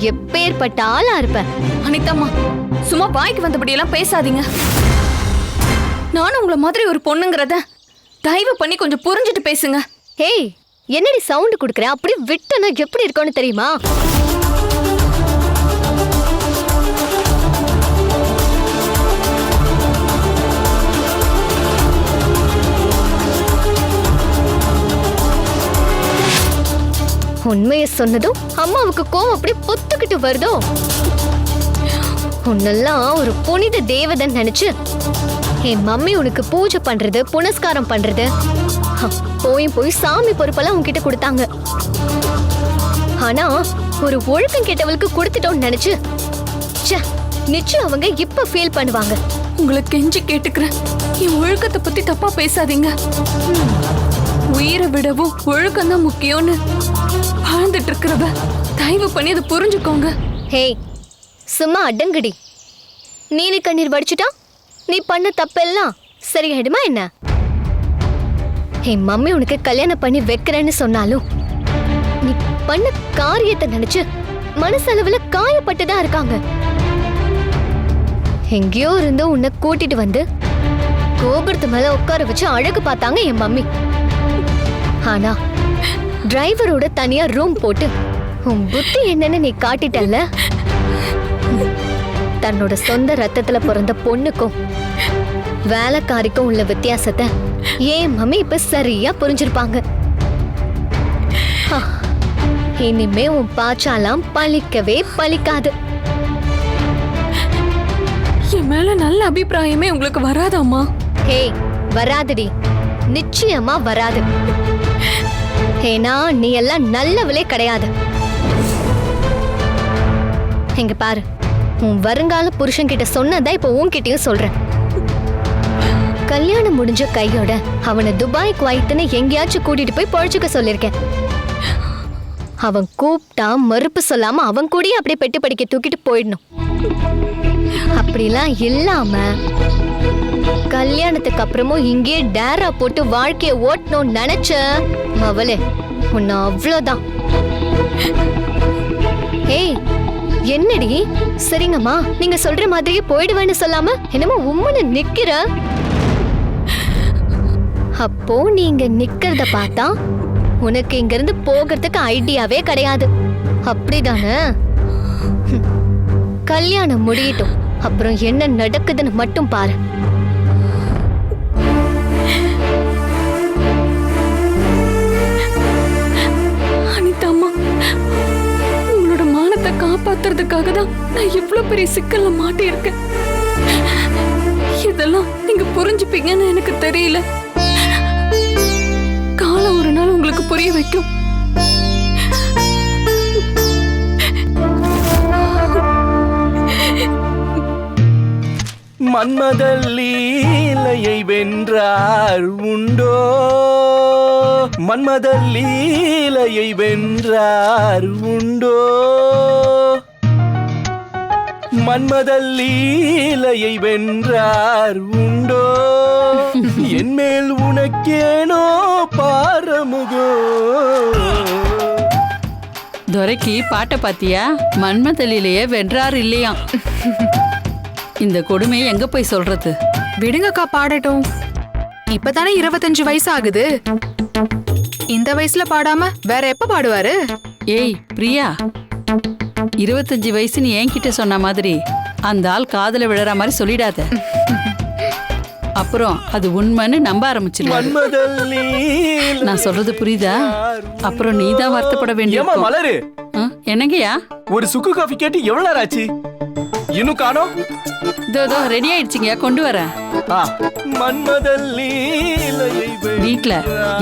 எப்பேற்பட்ட ஆளா இருப்ப அனிதாம்மா சும்மா வாய்க்கு வந்தபடி எல்லாம் பேசாதீங்க. நானும் உங்களை மாதிரி ஒரு பொண்ணுங்கிறத தயவு பண்ணி கொஞ்சம் புரிஞ்சுட்டு பேசுங்க. ஹேய் என்னடி சவுண்ட் குடுக்குற? அப்படியே விட்டனா எப்படி இருக்கும்னு தெரியுமா? உண்மையை சொன்னதும் அம்மாவுக்கு கோவம் அப்படியே பொத்துக்கிட்டு வருதோ? உன்னெல்லாம் ஒரு புனித தேவதன் நினைச்சு என் மம்மி உனக்கு பூஜை பண்றது புனஸ்காரம் பண்றது. போய் போய் சாமி பொறுப்பெல்லாம் உன்கிட்ட கொடுத்தாங்க. ஆனா ஒரு ஒழுக்கம் கெட்டவளுக்கு கொடுத்துட்டோம்னு நினைச்சு ச்சே, நிச்சயம் அவங்க இப்ப ஃபீல் பண்ணுவாங்க. உங்களை கெஞ்சி கேட்டுக்கிறேன். என் ஒழுக்கத்தை பத்தி தப்பா பேசாதீங்க. உயிரை விடவும் ஒழுக்கம் தான் முக்கியம்னு வாழ்ந்துட்டு இருக்கிறவ தயவு பண்ணி அதை புரிஞ்சுக்கோங்க. ஹே சும்மா அடங்குடி. நீலி கண்ணீர் வடிச்சுட்டா? நீ பண்ண தப்பெல்லாம் சரியாயிடுமா என்ன? என் மம்மி உனக்கு கல்யாணம் பண்ணி வைக்கிறேன்னு சொன்னாலும் நீ பண்ண காரியத்தை நினைச்சு மனசளவுல காயப்பட்டுதான் இருக்காங்க. எங்கேயோ இருந்தோ உன்னை கூட்டிட்டு வந்து கோபுரத்து மேல உட்கார வச்சு அழகு பார்த்தாங்க என் மம்மி. ஆனா டிரைவரோட தனியா ரூம் போட்டு உன் புத்தி என்னன்னு நீ காட்டிட்டல்ல? தன்னோட சொந்த ரத்தத்துல பிறந்த பொண்ணுக்கும் வேலைக்காரிக்கும் உள்ள வித்தியாசத்தை ஏன் மம்மி இப்ப சரியா புரிஞ்சிருப்பாங்க? ஹா, இனிமே உன் பாச்சாலாம் பழிக்கவே பழிக்காது. என் மேல நல்ல அபிப்பிராயமே உங்களுக்கு வராதாம்மா? ஹேய் வராதுடி. நிச்சயமா வராது. ஏன்னா நீ எல்லாம் நல்லவளே கிடையாது. இங்க பாரு உன் வருங்கால புருஷன் கிட்ட சொன்னதா இப்ப உன்கிட்டயும் சொல்றேன். கல்யாணம் முடிஞ்ச கையோட அவனை துபாய் குவைத்துன்னு எங்கேயாச்சும் கூட்டிட்டு போய் பொழைச்சுக்க சொல்லியிருக்கேன். அவன் கூப்பிட்டா மறுப்பு சொல்லாம அவன் கூடயே அப்படியே பெட்டு படிக்க தூக்கிட்டு போயிடணும். அப்படிலாம் இல்லாம கல்யாணத்துக்கு அப்புறமும் இங்கே டேரா போட்டு வாழ்க்கைய ஓட்டணும்னு நினைச்ச அவளே உன்னை அவ்வளோதான் ஏய் என்னடி? சரிங்கம்மா நீங்க சொல்ற மாதிரியே போயிடுவேன்னு சொல்லாம என்னமோ உம்முன்னு நிக்கிற? அப்போ நீங்க நிக்கிறத பார்த்தா உனக்கு இங்க இருந்து போகிறதுக்கு ஐடியாவே கிடையாது. அப்படிதானே? கல்யாணம் முடியட்டும். அப்புறம் என்ன நடக்குதுன்னு மட்டும் பாரு. காப்பாத்துறதுக்காக தான் நான் இவ்வளவு பெரிய சிக்கல்ல மாட்டியிருக்கேன். இதெல்லாம் நீங்க புரிஞ்சுப்பீங்கன்னு எனக்கு தெரியல. காலம் ஒரு நாள் உங்களுக்கு புரிய வைக்கும். மன்மதல் லீலையை வென்றார் உண்டோ? மன்மதல் லீலையை வென்றார் உண்டோ? மன்மதல் லீலையை வென்றார் உண்டோ? என்மேல் உனக்கேனோ பாரமுகோ? துரைக்கு பாட்டை பாத்தியா? மன்மதலிலேயே வென்றார் இல்லையாம் இந்த கொடுமை எங்க போய் சொல்றது? விடுங்கக்கா பாடட்டும். இப்பதானே இருபத்தஞ்சு வயசு ஆகுது இந்த வயசுல பாடாம வேற எப்ப பாடுவாரு? ஏய் பிரியா. இருபத்தஞ்சு வயசுன்னு என்கிட்ட சொன்ன மாதிரி அந்த ஆள் காதுல விழற மாதிரி சொல்லிடாத. அப்புறம் அது உண்மைன்னு நம்ப லீலை. நான் சொல்றது புரியுதா? அப்புறம் நீ தான் வருத்தப்பட வேண்டிய மலரு? என்னங்கய்யா? ஒரு சுக்கு காஃபி கேட்டு எவ்வளவு நேரம் ஆச்சு? இன்னும் காணோம்? இதோ ரெடி ஆயிடுச்சுங்க கொண்டு வரேன். வீட்ல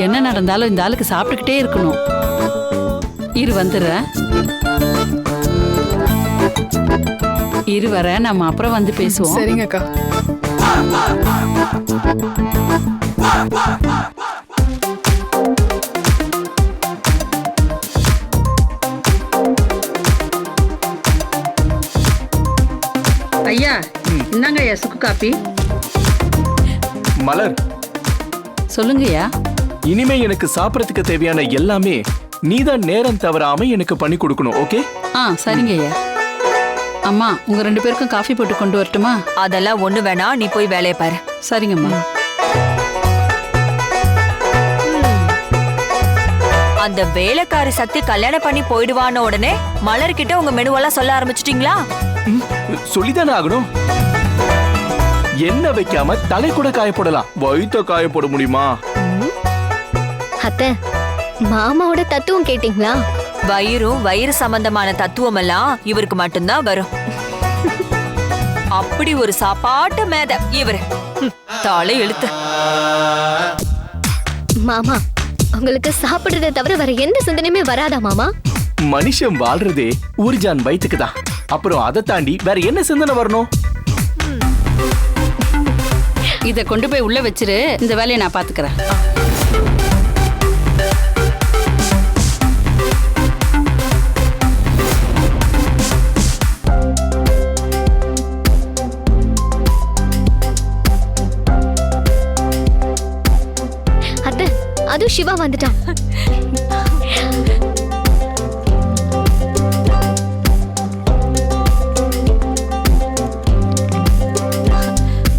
என்ன நடந்தாலும் இந்த ஆளுக்கு சாப்பிட்டுக்கிட்டே இருக்கணும். இரு வந்துடுறேன். இரு வரேன் நம்ம அப்புறம் வந்து பேசுவோம். சரிங்கக்கா. ஐயா இந்தாங்க ஐயா சுக்கு காப்பி. மலர். சொல்லுங்கய்யா. இனிமே எனக்கு சாப்பிடறதுக்கு தேவையான எல்லாமே நீதான் நேரம் தவறாம எனக்கு பண்ணி கொடுக்கணும் ஓகே? ஆ சரிங்க ஐயா அம்மா உங்க ரெண்டு பேருக்கும் காஃபி போட்டு கொண்டு வரட்டுமா? அதெல்லாம் ஒண்ணு வேணா நீ போய் வேலையை பாரு. சரிங்கம்மா. அந்த வேலைக்காரி சக்தி கல்யாணம் பண்ணி போயிடுவான உடனே மலர்கிட்ட உங்க மெனுவெல்லாம் சொல்ல ஆரம்பிச்சிட்டீங்களா? சொல்லிதானே ஆகணும். என்ன வைக்காம தலை கூட காயப்படலாம். வயித்த காயப்பட முடியுமா? அத்தை மாமாவோட தத்துவம் கேட்டிங்களா? வயிறும் வயிறு சம்பந்தமான தத்துவம் எல்லாம் இவருக்கு மட்டும்தான் வரும். அப்படி ஒரு சாப்பாட்டு மேத இவரு. தலை எழுத்து மாமா உங்களுக்கு சாப்பிடுறதை தவிர வேற எந்த சிந்தனையுமே வராதா மாமா? மனுஷன் வாழ்றதே ஊர்ஜான் வயித்துக்கு தான் அப்புறம் அதை தாண்டி வேற என்ன சிந்தனை வரணும்? இதை கொண்டு போய் உள்ள வச்சிரு. இந்த வேலையை நான் பாத்துக்கிறேன் அதுவும் சிவா வந்துட்டான்.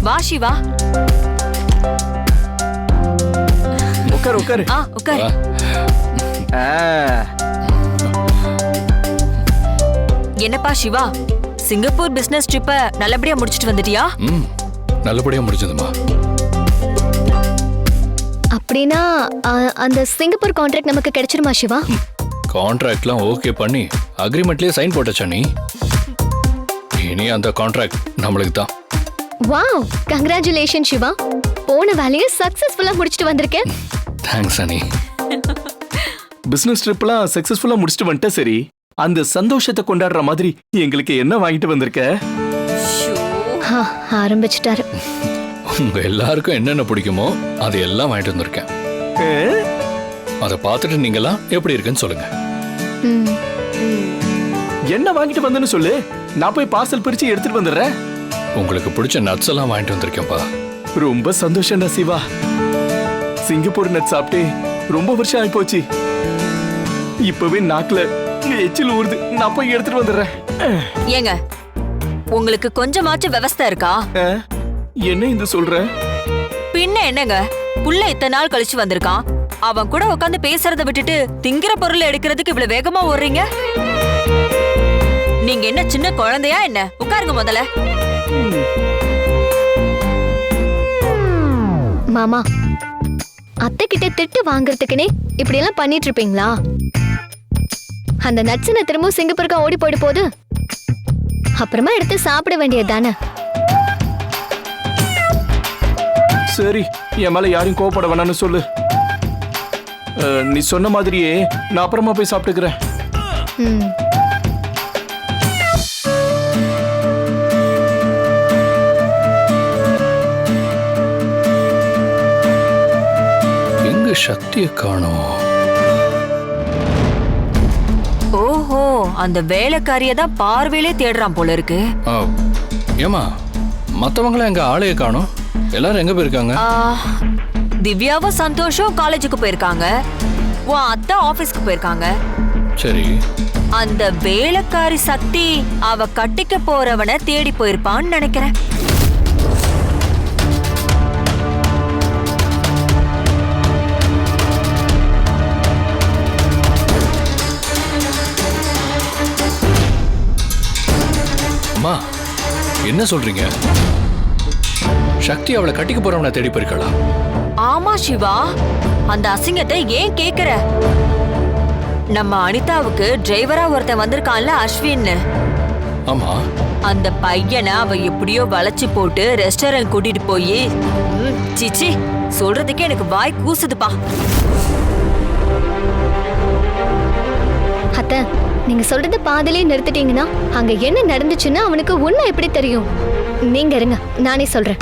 வா சிவா. உட்காரு உட்காரு ஆ உட்காரு ஆ, என்னப்பா சிவா? சிங்கப்பூர் பிசினஸ் ட்ரிப்ப நல்லபடியா முடிச்சிட்டு வந்துட்டியா? ம் நல்லபடியா முடிஞ்சதுமா. அப்படின்னா அ, அந்த சிங்கப்பூர் கான்ட்ராக்ட் நமக்கு கிடைச்சிருமா சிவா? கான்ட்ராக்ட்லாம் ஓகே பண்ணி அக்ரிமெண்ட்லயே சைன் போட்டச்சா நீ? இனி அந்த கான்ட்ராக்ட் நம்மளுக்கு தான். Wow congratulation Shiva. போன வேலையை சக்சஸ்ஃபுல்லா முடிச்சிட்டு வந்திருக்கேன் தேங்க்ஸ் அனி. பிசினஸ் ட்ரிப்லாம் சக்சஸ்ஃபுல்லா முடிச்சுட்டு வந்துட்டேன் சரி. அந்த சந்தோஷத்தை கொண்டாடுற மாதிரி எங்களுக்கு என்ன வாங்கிட்டு வந்திருக்க? ஆ, ஆரம்பிச்சிட்டாரு. உங்க எல்லாருக்கும் என்னென்ன பிடிக்குமோ அது எல்லாம் வாங்கிட்டு வந்திருக்கேன்? அதை பார்த்துட்டு நீங்கெல்லாம் எப்படி இருக்குன்னு சொல்லுங்க. என்ன வாங்கிட்டு வந்தேன்னு சொல்லு. நான் போய் பார்சல் பிரிச்சு எடுத்துட்டு வந்துடுறேன். உங்களுக்கு பிடிச்ச நட்ஸ் எல்லாம் வாங்கிட்டு வந்திருக்கேன்ப்பா. ரொம்ப சந்தோஷம்டா சிவா. சிங்கப்பூர் நட் சாப்பிட்டு ரொம்ப வருஷம் ஆயிப்போச்சு. இப்பவே நாக்குல எச்சில் ஊறுது. நான் போய் எடுத்துட்டு வந்துடுறேன். ஏங்க உங்களுக்கு கொஞ்சமாச்சும் விவஸ்தை இருக்கா? என்ன இந்த சொல்ற? பின்ன என்னங்க? புள்ள இத்தனை நாள் கழிச்சு வந்திருக்கான். அவன் கூட உட்காந்து பேசுறத விட்டுட்டு திங்கிற பொருள் எடுக்கிறதுக்கு இவ்வளவு வேகமா ஓடுறீங்க? நீங்க என்ன சின்ன குழந்தையா என்ன? உட்காருங்க முதல்ல. மாமா அத்தை கிட்ட திட்டு வாங்குறதுக்குனே இப்படி எல்லாம் பண்ணிட்டு இருப்பீங்களா அந்த நட்சனை திரும்பவும் சிங்கப்பூருக்கு ஓடி போயிட்டு போகுது. அப்புறமா எடுத்து சாப்பிட வேண்டியது தானே சரி என் மேல யாரையும் கோவப்பட வேணாம்னு சொல்லு. நீ சொன்ன மாதிரியே நான் அப்புறமா போய் சாப்பிட்டுக்கிறேன். ம் எங்க சக்தியை காணோம்? ஓஹோ அந்த வேலைக்காரிய தான் பார்வையிலே தேடுறான் போல இருக்கு. ஆ, ஏம்மா மத்தவங்களாம் எங்க ஆளைய காணோம்? எல்லாரும் எங்க போயிருக்காங்க? திவ்யாவும் சந்தோஷம் காலேஜுக்கு போயிருக்காங்க. உன் அத்தை ஆபீஸ்க்கு போயிருக்காங்க. சரி. அந்த வேலைக்காரி சக்தி அவ கட்டிக்க போறவனை தேடி போயிருப்பான்னு நினைக்கிறேன். அம்மா என்ன சொல்றீங்க? சக்தி அவளை கட்டிக்க போறவனை தேடி போயிருக்காளா? ஆமா சிவா. அந்த அசிங்கத்தை ஏன் கேக்குற? நம்ம அனிதாவுக்கு டிரைவரா ஒருத்தன் வந்திருக்கான்ல அஸ்வின் ஆமா. அந்த பையனை அவ எப்படியோ வளைச்சு போட்டு ரெஸ்டாரண்ட் கூட்டிட்டு போய் சீச்சி சொல்றதுக்கே எனக்கு வாய் கூசுதுப்பா. அத்தை நீங்க சொல்றத பாதிலே நிறுத்திட்டீங்கன்னா அங்க என்ன நடந்துச்சுன்னா அவனுக்கு உண்மை எப்படி தெரியும்? நீங்க இருங்க நானே சொல்றேன்.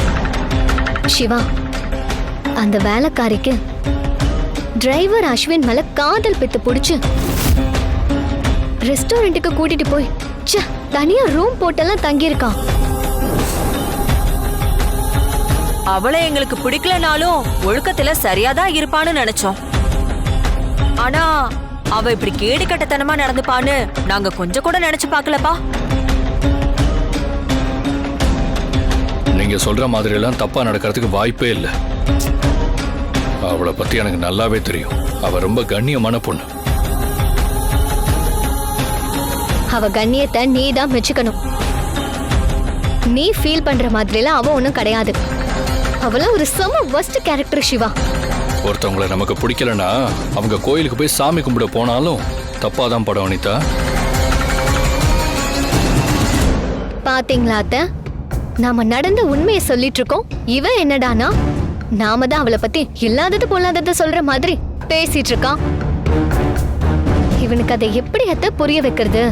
சிவா. அந்த வேலைக்காரிக்கு டிரைவர் அஸ்வின் மேல காதல் பித்து புடிச்சு. ரெஸ்டாரண்ட்டுக்கு கூட்டிட்டு போய் ச்சே தனியா ரூம் போட்டெல்லாம் தங்கியிருக்கான் அவளை எங்களுக்கு பிடிக்கலனாலும் ஒழுக்கத்துல சரியாதான் இருப்பான்னு நினைச்சோம். ஆனா அவ இப்படி கேடு கட்டத்தனமா நடந்துப்பான்னு நாங்க கொஞ்சம் கூட நினைச்சு பார்க்கலப்பா. நீங்க சொல்ற மாதிரி எல்லாம் தப்பா நடக்கிறதுக்கு வாய்ப்பே இல்லை. அவளை பத்தி எனக்கு நல்லாவே தெரியும். அவ ரொம்ப கண்ணியமான பொண்ணு. அவ கண்ணியத்தை நீ தான் மெச்சுக்கணும் நீ ஃபீல் பண்ற மாதிரிலாம் அவ ஒன்றும் கிடையாது. அவளாம் ஒரு செம worst கேரக்டர் சிவா. ஒருத்தவங்களை நமக்கு பிடிக்கலனா அவங்க கோயிலுக்கு போய் சாமி கும்பிட போனாலும் தப்பா தான் படம் அனிதா. பாத்தீங்களா அத்தை? நாம நடந்த உண்மையை சொல்லிட்டு இருக்கோம் இவ என்னடானா? நாம தான் அவளை பத்தி இல்லாதது பொல்லாதது சொல்ற மாதிரி பேசிட்டு இருக்கான் இவனுக்கு அதை எப்படி அத்தை புரிய வைக்கிறது?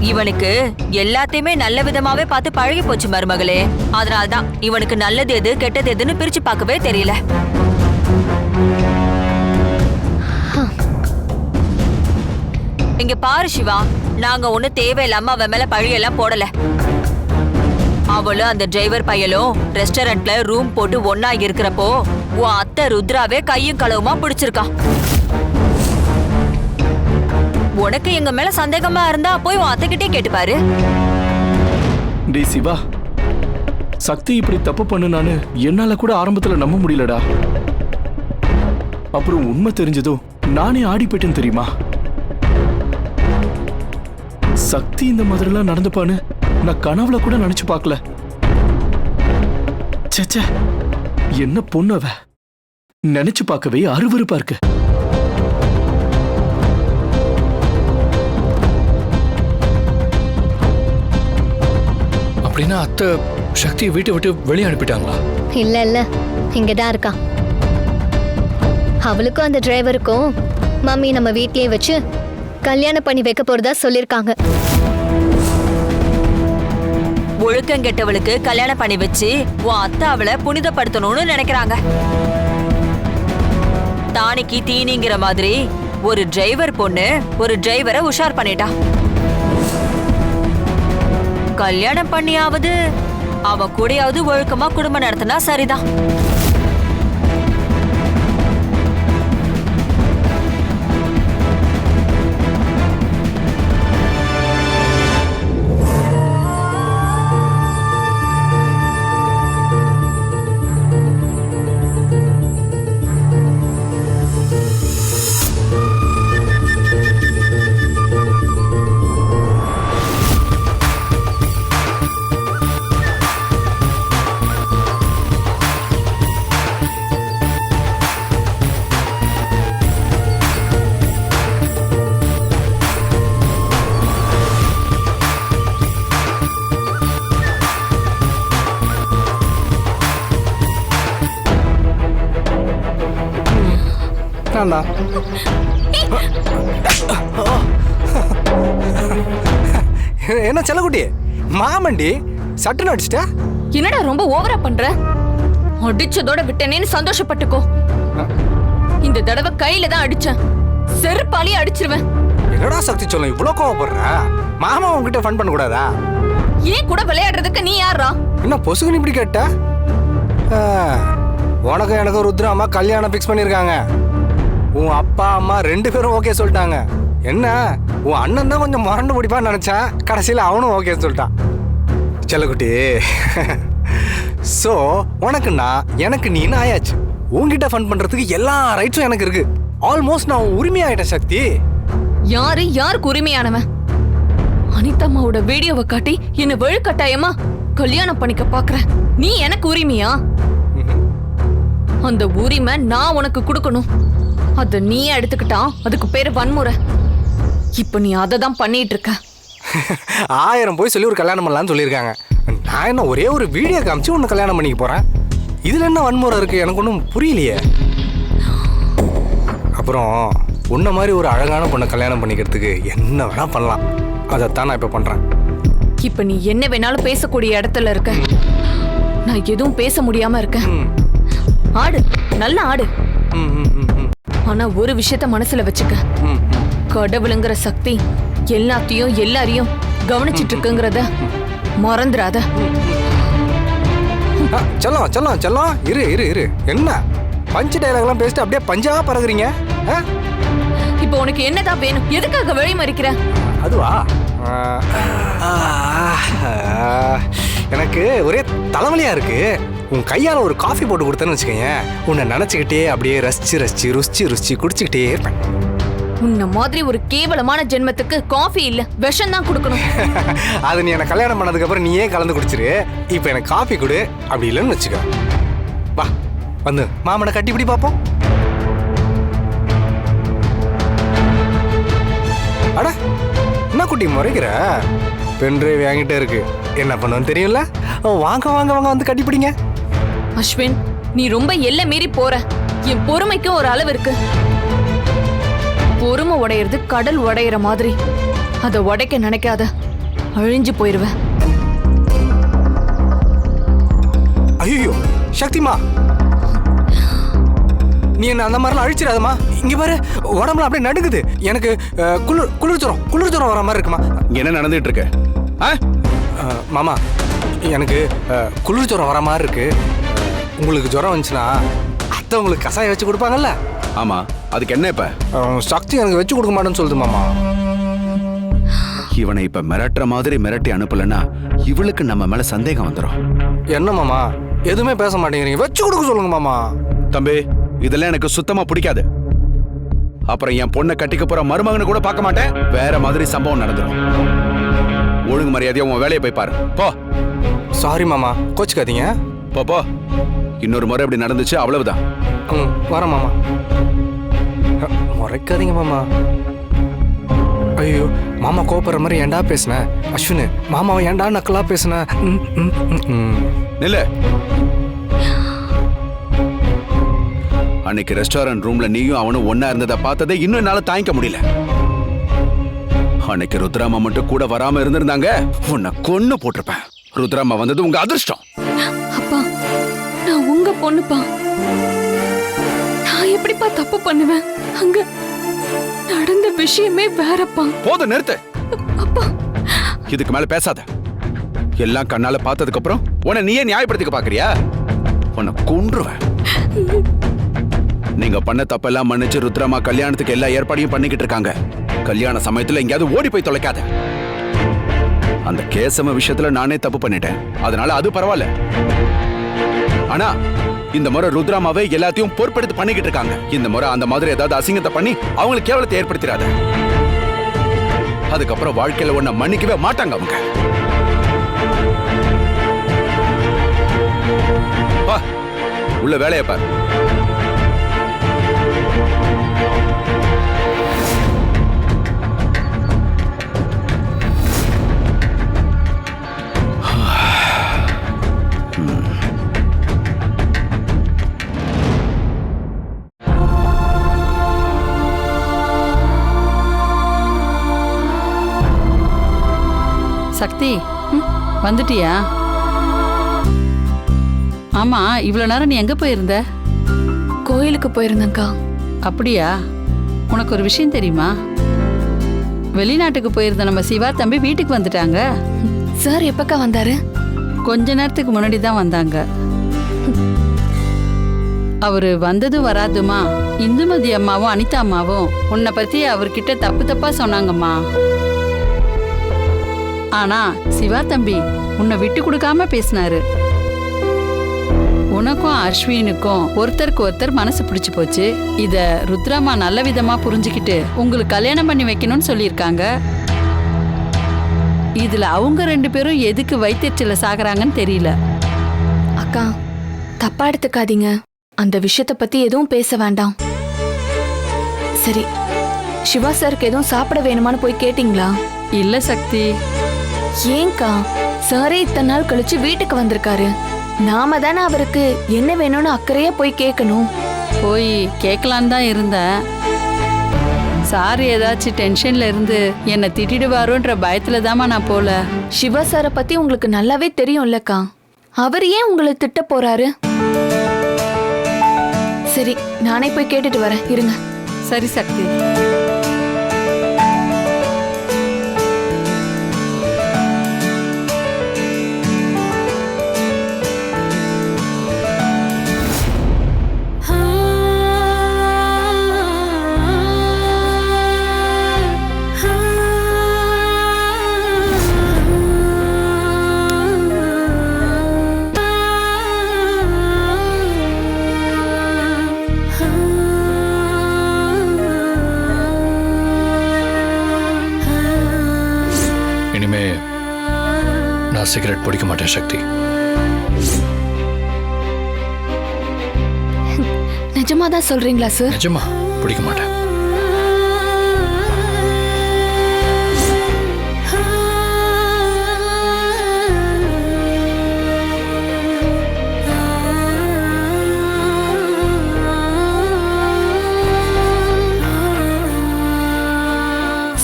இவனுக்கு எல்லாத்தையுமே நல்ல விதமாவே பார்த்து பழகி போச்சு மருமகளே. அதனால்தான் இவனுக்கு நல்லது எது கெட்டது எதுன்னு பிரிச்சு பார்க்கவே தெரியல. இங்க பாரு சிவா நாங்க ஒண்ணு தேவையில்லாம அவன் மேல பழியெல்லாம் போடல. அவளும் அந்த டிரைவர் பையலும் ரெஸ்டாரண்ட்ல ரூம் போட்டு ஒன்னா இருக்கிறப்போ உன் அத்தை ருத்ராவே கையும் களவுமா பிடிச்சிருக்கான் உனக்கு எங்க மேல சந்தேகமா இருந்தா போய் உன் அத்தைகிட்டே கேட்டுப்பாரு. டேய் சிவா சக்தி இப்படி தப்பு பண்ணுனான்னு என்னால கூட ஆரம்பத்துல நம்ப முடியலடா. அப்புறம் உண்மை தெரிஞ்சதும் நானே ஆடி போயிட்டேன் தெரியுமா? சக்தி இந்த மாதிரிலாம் நடந்துப்பான்னு நான் கனவுல கூட நினைச்சு பார்க்கல. என்ன பொண்ணு அவ? நினைச்சு பார்க்கவே அருவருப்பா இருக்கு. அப்படின்னா அத்தை சக்தியை வீட்டை விட்டு வெளியே அனுப்பிட்டாங்களா? இல்ல இல்ல. இங்கதான் இருக்கா. அவளுக்கும் அந்த டிரைவருக்கும் மம்மி நம்ம வீட்லயே வச்சு கல்யாணம் பண்ணி வைக்க போறதா சொல்லிருக்காங்க. ஒழுக்கம் கெட்டவளுக்கு கல்யாணம் பண்ணி வச்சு உன் அத்தை அவளை புனிதப்படுத்தணும்னு நினைக்கிறாங்க. தானிக்கு தீனிங்கிற மாதிரி ஒரு டிரைவர் பொண்ணு ஒரு டிரைவரை உஷார் பண்ணிட்டா. கல்யாணம் பண்ணியாவது அவ கூடயாவது ஒழுக்கமா குடும்பம் நடத்தினா சரிதான். தான் என்ன செல்லக்குட்டி? மாமண்டி சட்டுன்னு அடிச்சிட்ட? என்னடா ரொம்ப ஓவரா பண்ற? அடிச்சதோட விட்டனேன்னு சந்தோஷப்பட்டுக்கோ. இந்த தடவை கையில தான் அடிச்சேன். செருப்பாலேயே அடிச்சிருவேன். என்னடா சக்தி சொல்லும் இவ்வளோ கோவப்படுற? மாமா உன்கிட்ட ஃபன் பண்ணக்கூடாதா? ஏன் கூட விளையாடுறதுக்கு நீ யாரா என்ன பொசுக்குன்னு இப்படி கேட்ட? ஆ, உனக்கும் எனக்கும் ருத்ரா அம்மா கல்யாணம் ஃபிக்ஸ் பண்ணியிருக்காங்க உன் அப்பா அம்மா ரெண்டு பேரும் ஓகே சொல்லிட்டாங்க. என்ன? உன் அண்ணன் தான் கொஞ்சம் முரண்டு பிடிப்பான்னு நினச்சேன். கடைசியில் அவனும் ஓகே சொல்லிட்டான். செல்லக்குட்டி. ஸோ உனக்கு நான் எனக்கு நீன்னு ஆயாச்சு? உன்கிட்ட ஃபன் பண்ணுறதுக்கு எல்லா ரைட்ஸும் எனக்கு இருக்கு. ஆல்மோஸ்ட் நான் உரிமையாயிட்டேன் சக்தி. யாரு யாருக்கு உரிமையானவன்? அனிதம்மாவோட வீடியோவை காட்டி என்ன வழுக்கட்டாயமா கல்யாணம் பண்ணிக்க பாக்குற நீ எனக்கு உரிமையா? அந்த உரிமை நான் உனக்கு கொடுக்கணும். அத நீயே எடுத்துக்கிட்டா அதுக்கு பேரு வன்முறை. இப்ப நீ அதை தான் பண்ணிட்டு இருக்க ஆயிரம் போய் சொல்லி ஒரு கல்யாணம் பண்ணலாம்னு சொல்லியிருக்காங்க. நான் என்ன ஒரே ஒரு வீடியோ காமிச்சு உன்னை கல்யாணம் பண்ணிக்க போறேன்? இதுல என்ன வன்முறை இருக்கு? எனக்கு ஒன்றும் புரியலையே. அப்புறம் உன்ன மாதிரி ஒரு அழகான பொண்ணை கல்யாணம் பண்ணிக்கிறதுக்கு என்ன வேணா பண்ணலாம். அதைத்தான் நான் இப்போ பண்றேன். இப்ப நீ என்ன வேணாலும் பேசக்கூடிய இடத்துல இருக்க. நான் எதுவும் பேச முடியாம இருக்கேன் ஆடு நல்ல ஆடு. ம், ம், ம், ம், ஆனா ஒரு விஷயத்த மனசுல வச்சுக்க. கடவுளுங்கிற சக்தி எல்லாத்தையும் எல்லாரையும் கவனிச்சிட்டு இருக்குங்கிறத மறந்துடாத ஆ, செல்லம் செல்லம் செல்லம். இரு இரு இரு. என்ன? பஞ்சு டைலாக்லாம் பேசிட்டு அப்படியே பஞ்சா பறகுறீங்க ஆ? இப்போ உனக்கு என்னதான் வேணும்? எதுக்காக வழி மறிக்கிற அதுவா எனக்கு ஒரே தலைவலியா இருக்கு. உன் கையால ஒரு காஃபி போட்டு கொடுத்தேன்னு வச்சுக்கோங்க உன்னை நினச்சிக்கிட்டே அப்படியே ரசிச்சு ரசிச்சு ருசிச்சு ருசிச்சு குடிச்சுக்கிட்டே இருப்பேன். உன்ன மாதிரி ஒரு கேவலமான ஜென்மத்துக்கு காஃபி இல்ல விஷம் தான் கொடுக்கணும். அது நீ எனக்கு கல்யாணம் பண்ணதுக்கப்புறம் நீயே கலந்து குடிச்சிரு. இப்போ எனக்கு காஃபி கொடு அப்படி இல்லைன்னு வச்சுக்க. வா வந்து மாமனை கட்டிப்பிடி பார்ப்போம் அட என்ன குட்டி முறைக்கிற? பென்ட்ரைவ் என்கிட்ட இருக்கு. என்ன பண்ணுவேன்னு தெரியும்ல? ஓ, வாங்க வாங்க வாங்க வந்து கட்டிப்பிடிங்க அஸ்வின் நீ ரொம்ப எல்லை மீறி போற. என் பொறுமைக்கு ஒரு அளவு இருக்கு. பொறுமை உடையிறது கடல் உடையிற மாதிரி. அதை உடைக்க நினைக்காத. அழிஞ்சு போயிருவேன் ஐயோ சக்திமா. நீ என்ன அந்த மாதிரிலாம் அழிச்சிடாதம்மா. இங்க பாரு உடம்புல அப்படியே நடுங்குது. எனக்கு குளிர் குளிர் ஜுரம் குளிர் ஜுரம் வர மாதிரி இருக்குமா. இங்க என்ன நடந்துட்டு இருக்கு? மாமா எனக்கு அஹ், குளிர் ஜுரம் வர மாதிரி இருக்கு. உங்களுக்கு ஜுரம் வந்துச்சுன்னா அத்தை உங்களுக்கு கசாயம் வச்சு கொடுப்பாங்கல்ல? ஆமா அதுக்கு என்ன இப்ப? அஹ், சக்தி எனக்கு வச்சு கொடுக்க மாட்டேன்னு சொல்லுது மாமா. இவனை இப்ப மிரட்டுற மாதிரி மிரட்டி அனுப்பலன்னா இவளுக்கு நம்ம மேல சந்தேகம் வந்துடும் என்ன மாமா? எதுவுமே பேச மாட்டேங்கிறீங்க. வச்சு கொடுக்க சொல்லுங்க மாமா. தம்பி இதெல்லாம் எனக்கு சுத்தமா பிடிக்காது. அப்புறம் என் பொண்ணை கட்டிக்க போற மருமகனை கூட பார்க்க மாட்டேன். வேற மாதிரி சம்பவம் நடந்துடும் ஒழுங்கு மரியாதையா உன் வேலையை போய் பாரு. போ. சாரி மாமா. கோச்சுக்காதீங்க. போ போ. இன்னொரு முறை இப்படி நடந்துச்சு அவ்வளவுதான். ம் வரேன் மாமா. முறைக்காதீங்க மாமா. ஐயோ மாமா கோபப்படுற மாதிரி ஏன்டா பேசுனேன் அஸ்வினு மாமாவை ஏன்டா நக்கலா பேசுனேன் ம், ம், ம், ம். நில்லு. அன்னைக்கு ரெஸ்டாரண்ட் ரூம்ல நீயும் அவனும் ஒன்னா இருந்ததை பார்த்ததை இன்னும் என்னால தாங்கிக்க முடியல. அன்னைக்கு ருத்ராமா மட்டும் கூட வராம இருந்திருந்தாங்க. உன்னை கொன்னு போட்டிருப்பேன். ருத்ராமா வந்தது உங்க அதிர்ஷ்டம். பொண்ணுப்பா. நான் எப்படிப்பா தப்பு பண்ணுவேன்? அங்க நடந்த விஷயமே வேறப்பா. போதும் நிறுத்து. அப்பா. இதுக்கு மேல பேசாத. எல்லாம் கண்ணால பார்த்ததுக்கு அப்புறம் உன்னை நீயே நியாயப்படுத்திக்க பாக்குறியா? உன்னை கொன்றுவேன். நீங்க பண்ண தப்பெல்லாம் மன்னிச்சு ருத்ரமா கல்யாணத்துக்கு எல்லா ஏற்பாடையும் பண்ணிக்கிட்டு இருக்காங்க. கல்யாண சமயத்துல எங்கேயாவது ஓடி போய் தொலைக்காத. அந்த கேசம விஷயத்துல நானே தப்பு பண்ணிட்டேன். அதனால அது பரவாயில்ல. ஆனா இந்த முறை ருத்ராமாவே எல்லாத்தையும் பொறுப்பெடுத்து பண்ணிக்கிட்டு இருக்காங்க. இந்த முறை அந்த மாதிரி ஏதாவது அசிங்கத்தை பண்ணி அவங்களுக்கு கேவலத்தை ஏற்படுத்திடாத. அதுக்கப்புறம் வாழ்க்கையில ஒன்ன மன்னிக்கவே மாட்டாங்க அவங்க. உள்ள வேலையை பாரு. சக்தி. வந்துட்டியா? ஆமா இவ்வளோ நேரம் நீ எங்க போயிருந்த? கோயிலுக்கு போயிருந்தேன்க்கா. அப்படியா? உனக்கு ஒரு விஷயம் தெரியுமா? வெளிநாட்டுக்கு போயிருந்த நம்ம சிவா தம்பி வீட்டுக்கு வந்துட்டாங்க. சார் எப்பக்கா வந்தாரு? கொஞ்ச நேரத்துக்கு முன்னாடி தான் வந்தாங்க. அவரு வந்ததும் வராதுமா. இந்துமதி அம்மாவும் அனிதா அம்மாவும் உன்னை பத்தி அவர்கிட்ட தப்பு தப்பா சொன்னாங்கம்மா. ஆனா சிவா தம்பி உன்னை விட்டு கொடுக்காம பேசினாரு. உனக்கும் அஸ்வினுக்கும் ஒருத்தருக்கு ஒருத்தர் மனசு பிடிச்சு போச்சு. இத ருத்ராமா நல்ல விதமா புரிஞ்சுக்கிட்டு உங்களுக்கு கல்யாணம் பண்ணி வைக்கணும்னு சொல்லியிருக்காங்க. இதுல அவங்க ரெண்டு பேரும் எதுக்கு வைத்தறிச்சல சாகுறாங்கன்னு தெரியல. அக்கா தப்பா எடுத்துக்காதீங்க. அந்த விஷயத்த பத்தி எதுவும் பேச வேண்டாம். சரி சிவா சாருக்கு எதுவும் சாப்பிட வேணுமான்னு போய் கேட்டிங்களா? இல்ல சக்தி. ஏன்க்கா சாரே இத்தனை நாள் கழிச்சு வீட்டுக்கு வந்திருக்காரு. நாம தானே அவருக்கு என்ன வேணும்னு அக்கறையா போய் கேட்கணும் போய் கேட்கலான்னு தான் இருந்தேன். சார் ஏதாச்சும் டென்ஷன்ல இருந்து என்னை திட்டிடுவாரோன்ற பயத்துல தாம்மா நான் போல. சிவா சாரை பத்தி உங்களுக்கு நல்லாவே தெரியும்லக்கா. அவர் ஏன் உங்களை திட்ட போறாரு? சரி நானே போய் கேட்டுட்டு வரேன். இருங்க. சரி சக்தி. நான் சிகரெட் பிடிக்க மாட்டேன் சக்தி. நிஜமா தான் சொல்றீங்களா சார் நிஜமா பிடிக்க மாட்டேன்.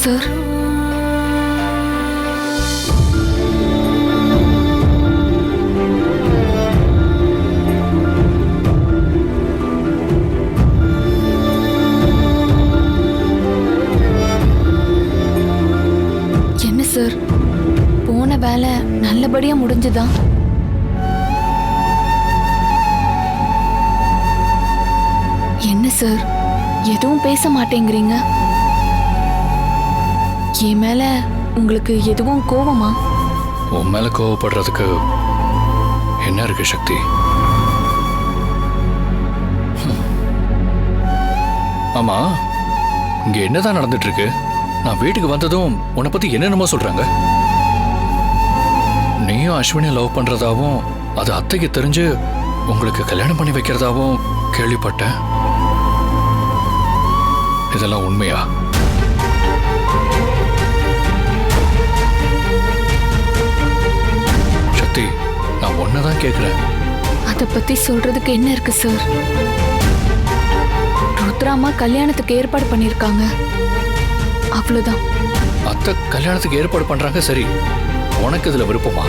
Sir sir. போன வேலை நல்லபடியா முடிஞ்சுதா? என்ன சார்? எதுவும் பேச மாட்டேங்கிறீங்க? என் மேல உங்களுக்கு எதுவும் கோவமா? உன் மேல கோவப்படுறதுக்கு என்ன இருக்கு சக்தி? ஆமா இங்க என்னதான் நடந்துட்டு இருக்கு? நான் வீட்டுக்கு வந்ததும் உன்னை பத்தி என்னென்னமோ சொல்றாங்க. நீயும் அஸ்வினி லவ் பண்றதாவும் அது அத்தைக்கு தெரிஞ்சு உங்களுக்கு கல்யாணம் பண்ணி வைக்கிறதாவும் கேள்விப்பட்டேன். இதெல்லாம் உண்மையா? சக்தி நான் ஒன்னதான் கேக்குறேன். அதை பத்தி சொல்றதுக்கு என்ன இருக்கு சார் ருத்ராமா கல்யாணத்துக்கு ஏற்பாடு பண்ணிருக்காங்க. அவ்வளவுதான். அத்தை கல்யாணத்துக்கு ஏற்பாடு பண்றாங்க சரி. உனக்கு இதுல விருப்பமா?